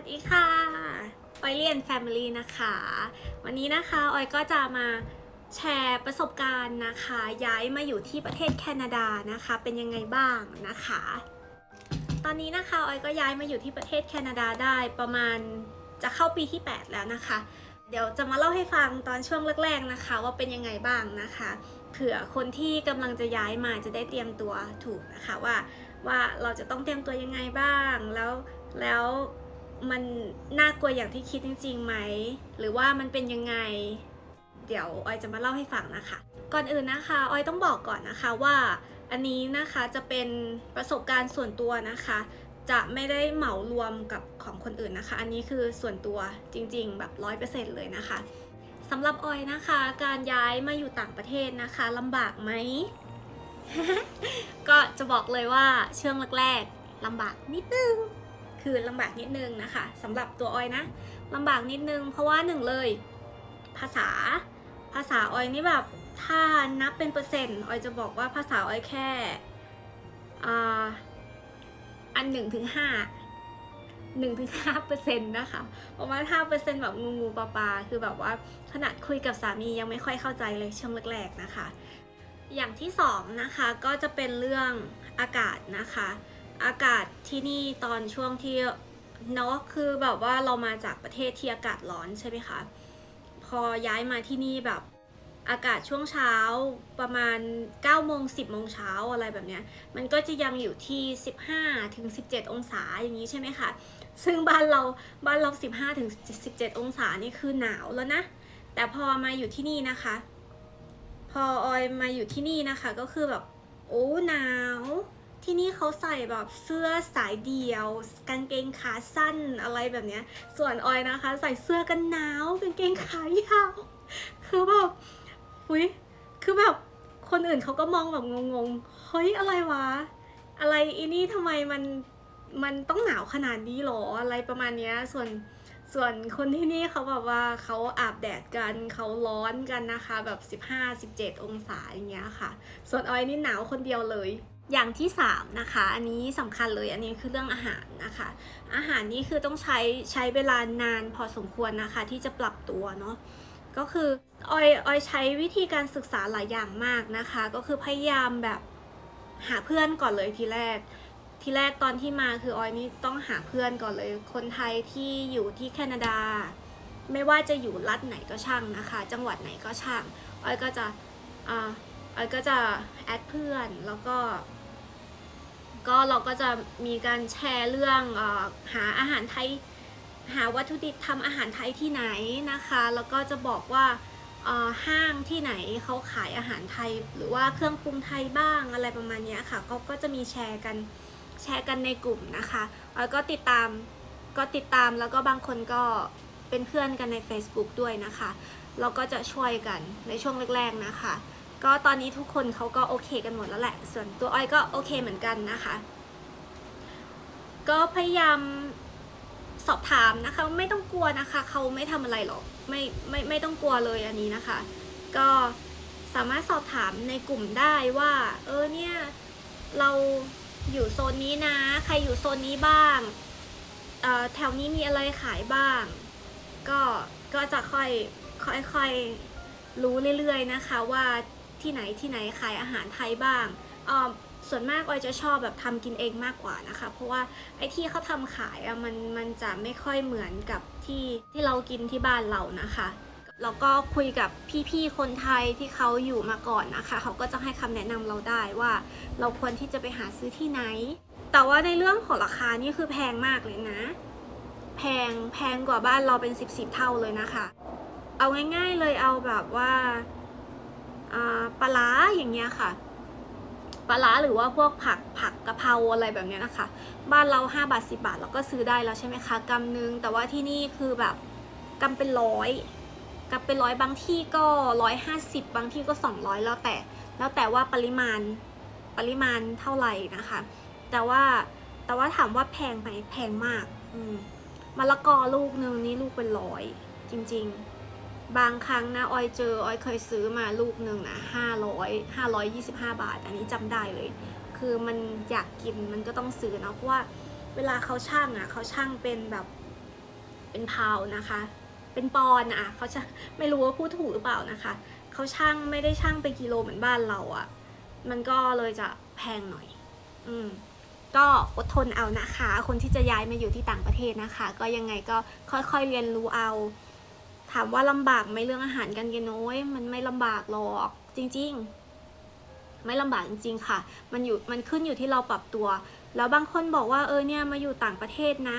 วัสดีค่ะออยเลียนแฟมิลี่นะคะ วันนี้นะคะออยก็จะมาแชร์ประสบการณ์นะคะ ย้ายมาอยู่ที่ประเทศแคนาดานะคะ เป็นยังไงบ้างนะคะ ตอนนี้นะคะออยก็ย้ายมาอยู่ที่ประเทศแคนาดาได้ประมาณจะเข้าปีที่ 8 แล้วนะคะ เดี๋ยวจะมาเล่าให้ฟังตอนช่วงแรกๆนะคะ ว่าเป็นยังไงบ้างนะคะ เผื่อคนที่กำลังจะย้ายมาจะได้เตรียมตัวถูกนะคะว่าว่าเราจะต้องเตรียมตัวยังไงบ้างแล้วแล้ว มันน่ากลัวอย่างที่คิดจริงๆไหม หรือว่ามันเป็นยังไง เดี๋ยวออยจะมาเล่าให้ฟังนะคะ ก่อนอื่นนะคะออยต้องบอกก่อนนะคะว่า อันนี้นะคะจะเป็นประสบการณ์ส่วนตัวนะคะ จะไม่ได้เหมารวมกับของคนอื่นนะคะ อันนี้คือส่วนตัวจริงๆ แบบร้อยเปอร์เซ็นต์เลยนะคะสำหรับออยนะคะ การย้ายมาอยู่ต่างประเทศนะคะลำบากไหม ก็จะบอกเลยว่าช่วงแรกๆลำบากนิดนึง คือลำบากนิดนึงนะคะสำหรับตัวออยนะลำบากนิดนึง เพราะว่าหนึ่งเลย ภาษา ภาษาออยนี่แบบถ้านับเป็นเปอร์เซ็นต์ออยจะบอกว่าภาษาออยแค่ออันหนึ่งถึงห้าหนึ่งถึงห้าเปอร์เซ็นต์นะคะประมาณห้าเปอร์เซ็นต์แบบงูงูปลาปลาคือแบบว่าขนาดคุยกับสามียังไม่ค่อยเข้าใจเลยช่วงแรกๆนะคะ อย่างที่สองนะคะก็จะเป็นเรื่องอากาศนะคะ อากาศที่นี่ตอนช่วงที่เนาะคือแบบว่าเรามาจากประเทศที่อากาศร้อนใช่ไหมคะพอย้ายมาที่นี่แบบอากาศช่วงเช้าประมาณ9โมง10โมงเช้าอะไรแบบเนี้ยมันก็จะยังอยู่ที่ 15ถึง17 องศาอย่างนี้ใช่ไหมคะซึ่งบ้านเราบ้านเรา 15ถึง17 องศานี่คือหนาวแล้วนะ แต่พอมาอยู่ที่นี่นะคะ พอออยมาอยู่ที่นี่นะคะ ก็คือแบบโอ้หนาว ที่นี่เขาใส่แบบเสื้อสายเดี่ยว กางเกงขาสั้นอะไรแบบเนี้ย ส่วนออยนะคะ ใส่เสื้อกันหนาวกางเกงขายาว คือแบบหุยคือแบบคนอื่นเขาก็มองแบบงงๆ เฮ้ยอะไรวะ อะไรอีนี่ทำไมมันมันต้องหนาวขนาดนี้หรออะไรประมาณเนี้ย ส่วนส่วนคนที่นี่เขาแบบว่าเขาอาบแดดกันเขาร้อนกันนะคะ แบบ 15-17 องศาอย่างเงี้ยค่ะ ส่วนออยนี่หนาวคนเดียวเลย อย่างที่3นะคะ อันนี้สำคัญเลยอันนี้คือเรื่องอาหารนะคะ อาหารนี่คือต้องใช้ใช้เวลานานพอสมควรนะคะ ที่จะปรับตัวเนาะก็คือออยออยใช้วิธีการศึกษาหลายอย่างมากนะคะ ก็คือพยายามแบบหาเพื่อนก่อนเลยทีแรก ทีแรกตอนที่มาคือออยนี่ต้องหาเพื่อนก่อนเลย คนไทยที่อยู่ที่แคนาดา ไม่ว่าจะอยู่รัฐไหนก็ช่างนะคะ จังหวัดไหนก็ช่างออยก็จะอ่าออยก็จะแอดเพื่อนแล้วก็ ก็เราก็จะมีการแชร์เรื่องอหาอาหารไทย หาวัตถุดิบทำอาหารไทยที่ไหนนะคะ แล้วก็จะบอกว่าห้างที่ไหนเขาขายอาหารไทย หรือว่าเครื่องปรุงไทยบ้างอะไรประมาณนี้ค่ะก็ก็จะมีแชร์กันแชร์กันในกลุ่มนะคะแล้วก็ติดตามก็ติดตามแล้วก็บางคนก็เป็นเพื่อนกันใน Facebook ด้วยนะคะ เราก็จะช่วยกันในช่วงแรก ๆนะคะ ก็ตอนนี้ทุกคนเขาก็โอเคกันหมดแล้วแหละ ส่วนตัวอ้อยก็โอเคเหมือนกันนะคะ ก็พยายามสอบถามนะคะไม่ต้องกลัวนะคะเขาไม่ทำอะไรหรอกไม่ไม่ไม่ต้องกลัวเลยอันนี้นะคะ ก็สามารถสอบถามในกลุ่มได้ว่า เออเนี่ยเราอยู่โซนนี้นะ ใครอยู่โซนนี้บ้างเอ่อแถวนี้มีอะไรขายบ้าง ก็ก็จะค่อยค่อยค่อยรู้เรื่อยๆนะคะว่า ที่ไหนที่ไหนขายอาหารไทยบ้างออส่วนมากออยจะชอบแบบทำกินเองมากกว่านะคะ เพราะว่าไอ้ที่เขาทำขายอะมันมันจะไม่ค่อยเหมือนกับที่ที่เรากินที่บ้านเรานะคะแล้วก็คุยกับพี่ๆ คนไทยที่เขาอยู่มาก่อนนะคะ เขาก็จะให้คำแนะนำเราได้ว่า เราควรที่จะไปหาซื้อที่ไหน แต่ว่าในเรื่องของราคานี่คือแพงมากเลยนะ แพงแพงกว่าบ้านเราเป็นสิบสิบเท่าเลยนะคะ เอาง่ายๆเลยเอาแบบว่า ปลาอย่างเงี้ยค่ะปลาหรือว่าพวกผักผักกะเพราอะไรแบบเนี้ยนะคะ บ้านเรา 5 บาท 10 บาทเราก็ซื้อได้แล้วใช่ไหมคะกำนึง แต่ว่าที่นี่คือแบบกำเป็นร้อยกำเป็นร้อยบางที่ก็ร้อยห้าสิบบางที่ก็สองร้อยแล้วแต่ แล้วแต่ว่าปริมาณปริมาณเท่าไหร่นะคะ แต่ว่าแต่ว่าถามว่าแพงไหมแพงมาก อืมมะละกอลูกหนึ่งนี่ลูกเป็นร้อยจริง ๆ บางครั้งนะออยเจอออยเคยซื้อมาลูกหนึ่งนะห้าร้อยห้าร้อยยี่สิบห้าบาท อันนี้จำได้เลย คือมันอยากกินมันก็ต้องซื้อเนาะเพราะว่าเวลาเขาช่างอะเขาช่างเป็นแบบเป็นพาวนะคะ เป็นปอนด์อะเขาจะไม่รู้ว่าพูดถูกหรือเปล่านะคะเขาช่างไม่ได้ช่างเป็นกิโลเหมือนบ้านเราอะ มันก็เลยจะแพงหน่อย อืมก็อดทนเอานะคะ คนที่จะย้ายมาอยู่ที่ต่างประเทศนะคะ ก็ยังไงก็ค่อยๆเรียนรู้เอา ถามว่าลำบากไหมเรื่องอาหารการกินโน้ยมันไม่ลำบากหรอกจริง ๆ ไม่ลำบากจริง ๆ ค่ะ มันอยู่มันขึ้นอยู่ที่เราปรับตัว แล้วบางคนบอกว่าเออเนี่ยมาอยู่ต่างประเทศนะ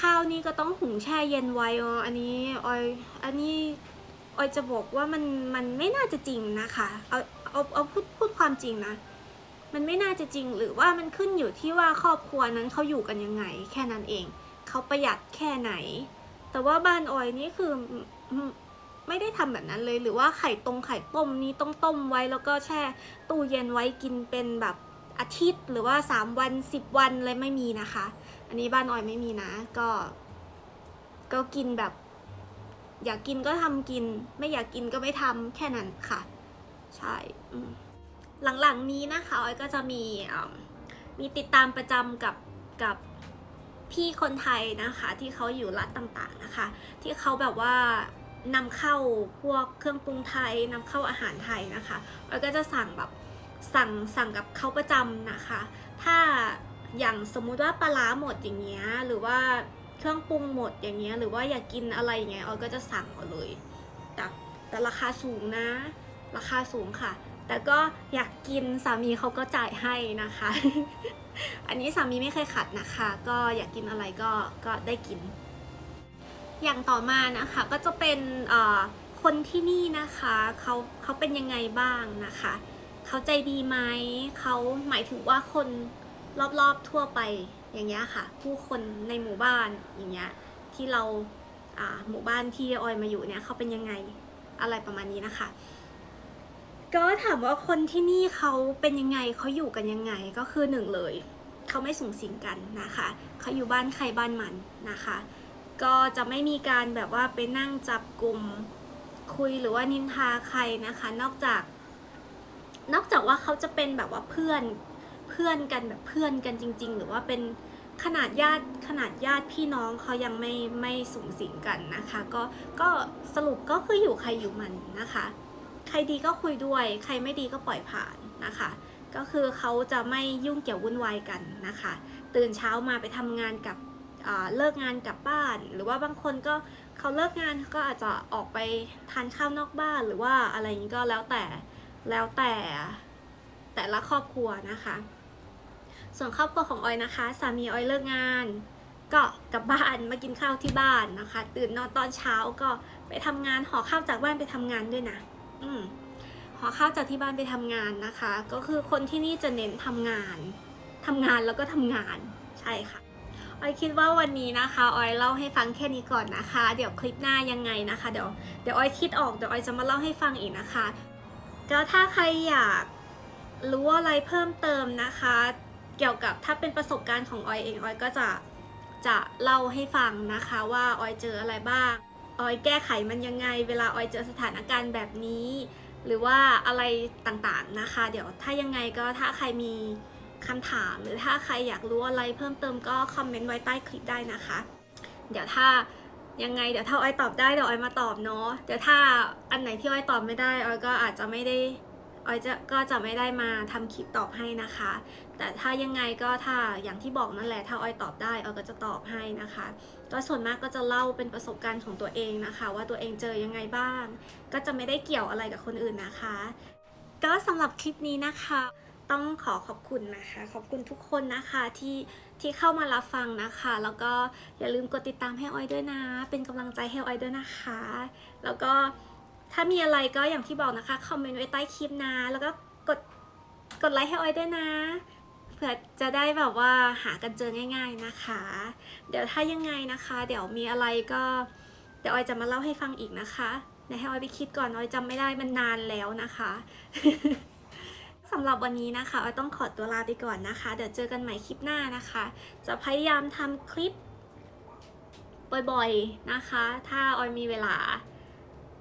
ข้าวนี่ก็ต้องหุงแช่เย็นไว้อ๋ออันนี้ออยอันนี้ออยจะบอกว่ามันมันไม่น่าจะจริงนะคะเอาเอาเอาพูดพูดความจริงนะ มันไม่น่าจะจริงหรือว่ามันขึ้นอยู่ที่ว่าครอบครัวนั้นเขาอยู่กันยังไง แค่นั้นเองเขาประหยัดแค่ไหน แต่ว่าบ้านออยนี่คือไม่ได้ทำแบบนั้นเลย หรือว่าไข่ตรงไข่ต้มนี้ต้องต้มไว้แล้วก็แช่ตู้เย็นไว้กินเป็นแบบอาทิตย์ หรือว่า 3 วัน 10 วันอะไรไม่มีนะคะ อันนี้บ้านออยไม่มีนะ ก็ ก็กินแบบ อยากกินก็ทำกิน ไม่อยากกินก็ไม่ทำแค่นั้นค่ะ ใช่หลังๆนี้นะคะออยก็จะมีมีติดตามประจำกับกับ พี่คนไทยนะคะที่เขาอยู่รัฐต่างๆนะคะ ที่เขาแบบว่านำเข้าพวกเครื่องปรุงไทยนำเข้าอาหารไทยนะคะออยก็จะสั่งแบบสั่งสั่งกับเขาประจำนะคะ ถ้าอย่างสมมุติว่าปลาร้าหมดอย่างเงี้ยหรือว่าเครื่องปรุงหมดอย่างเงี้ยหรือว่าอยากกินอะไรอย่างเงี้ยออยก็จะสั่งเอาเลยแต่แต่ราคาสูงนะ ราคาสูงค่ะ แต่ก็อยากกินสามีเขาก็จ่ายให้นะคะ อันนี้สามีไม่เคยขัดนะคะ ก็อยากกินอะไรก็ก็ได้กิน อย่างต่อมานะคะก็จะเป็นคนที่นี่นะคะเขาเขาเป็นยังไงบ้างนะคะเขาใจดีไหมเขาหมายถึงว่าคนรอบๆทั่วไปอย่างเงี้ยค่ะ ผู้คนในหมู่บ้านอย่างเงี้ยที่เราหมู่บ้านที่ออยมาอยู่เนี่ยเขาเป็นยังไงอะไรประมาณนี้นะคะ ก็ถามว่าคนที่นี่เขาเป็นยังไงเขาอยู่กันยังไงก็คือหนึ่งเลยเขาไม่สูงสิงกันนะคะเขาอยู่บ้านใครบ้านมันนะคะ ก็จะไม่มีการแบบว่าไปนั่งจับกลุ่มคุยหรือว่านินทาใครนะคะ นอกจาก นอกจากว่าเขาจะเป็นแบบว่าเพื่อนเพื่อนกันแบบเพื่อนกันจริง ๆ หรือว่าเป็นขนาดญาติขนาดญาติพี่น้องเขายังไม่ไม่สูงสิงกันนะคะ ก็ก็สรุปก็คืออยู่ใครอยู่มันนะคะ ใครดีก็คุยด้วย ใครไม่ดีก็ปล่อยผ่านนะคะ ก็คือเขาจะไม่ยุ่งเกี่ยววุ่นวายกันนะคะ ตื่นเช้ามาไปทำงานกับเลิกงานกลับบ้าน หรือว่าบางคนก็เขาเลิกงานก็อาจจะออกไปทานข้าวนอกบ้านหรือว่าอะไรอย่างนี้ก็แล้วแต่แล้วแต่แต่ละครอบครัวนะคะ ส่วนครอบครัวของออยนะคะ สามีออยเลิกงาน ก็กลับบ้านมากินข้าวที่บ้านนะคะ ตื่นนอนตอนเช้าก็ไปทำงานห่อข้าวจากบ้านไปทำงานด้วยนะ อืมห่อข้าวจากที่บ้านไปทำงานนะคะ ก็คือคนที่นี่จะเน้นทำงานทำงานแล้วก็ทำงานใช่ค่ะออยคิดว่าวันนี้นะคะออยเล่าให้ฟังแค่นี้ก่อนนะคะ เดี๋ยวคลิปหน้ายังไงนะคะ เดี๋ยวเดี๋ยวออยคิดออกเดี๋ยวออยจะมาเล่าให้ฟังอีกนะคะก็ถ้าใครอยากรู้อะไรเพิ่มเติมนะคะ เกี่ยวกับถ้าเป็นประสบการณ์ของออยเองออยก็จะจะเล่าให้ฟังนะคะว่าออยเจออะไรบ้าง ออยแก้ไขมันยังไง เวลาออยเจอสถานการณ์แบบนี้ หรือว่าอะไรต่างๆนะคะ เดี๋ยวถ้ายังไงก็ถ้าใครมีคำถาม หรือถ้าใครอยากรู้อะไรเพิ่มเติมก็คอมเมนต์ไว้ใต้คลิปได้นะคะ เดี๋ยวถ้ายังไงเดี๋ยวถ้าออยตอบได้เดี๋ยวออยมาตอบเนาะเดี๋ยวถ้าอันไหนที่ออยตอบไม่ได้ออยก็อาจจะไม่ได้ออยจะก็จะไม่ได้มาทำคลิปตอบให้นะคะ แต่ถ้ายังไงก็ถ้าอย่างที่บอกนั่นแหละ ถ้าออยตอบได้ออยก็จะตอบให้นะคะ ก็ส่วนมากก็จะเล่าเป็นประสบการณ์ของตัวเองนะคะ ว่าตัวเองเจอยังไงบ้าง ก็จะไม่ได้เกี่ยวอะไรกับคนอื่นนะคะ ก็สำหรับคลิปนี้นะคะ ต้องขอขอบคุณนะคะ ขอบคุณทุกคนนะคะที่ที่เข้ามารับฟังนะคะ แล้วก็อย่าลืมกดติดตามให้ออยด้วยนะ เป็นกำลังใจให้ออยด้วยนะคะ แล้วก็ถ้ามีอะไรก็อย่างที่บอกนะคะคอมเมนต์ไว้ใต้คลิปนะ แล้วก็กดกดไลค์ให้ออยด้วยนะ เผื่อจะได้แบบว่าหากันเจอง่าย ๆนะคะ เดี๋ยวถ้ายังไงนะคะ เดี๋ยวมีอะไรก็เดี๋ยวออยจะมาเล่าให้ฟังอีกนะคะเดี๋ยวให้ออยไปคิดก่อนออยจำไม่ได้มันนานแล้วนะคะสำหรับวันนี้นะคะออยต้องขอตัวลาไปก่อนนะคะ เดี๋ยวเจอกันใหม่คลิปหน้านะคะ จะพยายามทำคลิปบ่อยๆนะคะ ถ้าออยมีเวลา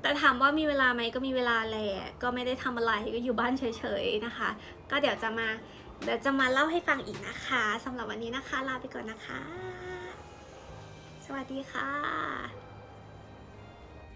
แต่ถามว่ามีเวลาไหมก็มีเวลาแหละก็ไม่ได้ทำอะไรก็อยู่บ้านเฉยๆนะคะ ก็เดี๋ยวจะมา เดี๋ยวจะมาเล่าให้ฟังอีกนะคะสำหรับวันนี้นะคะ ลาไปก่อนนะคะ สวัสดีค่ะ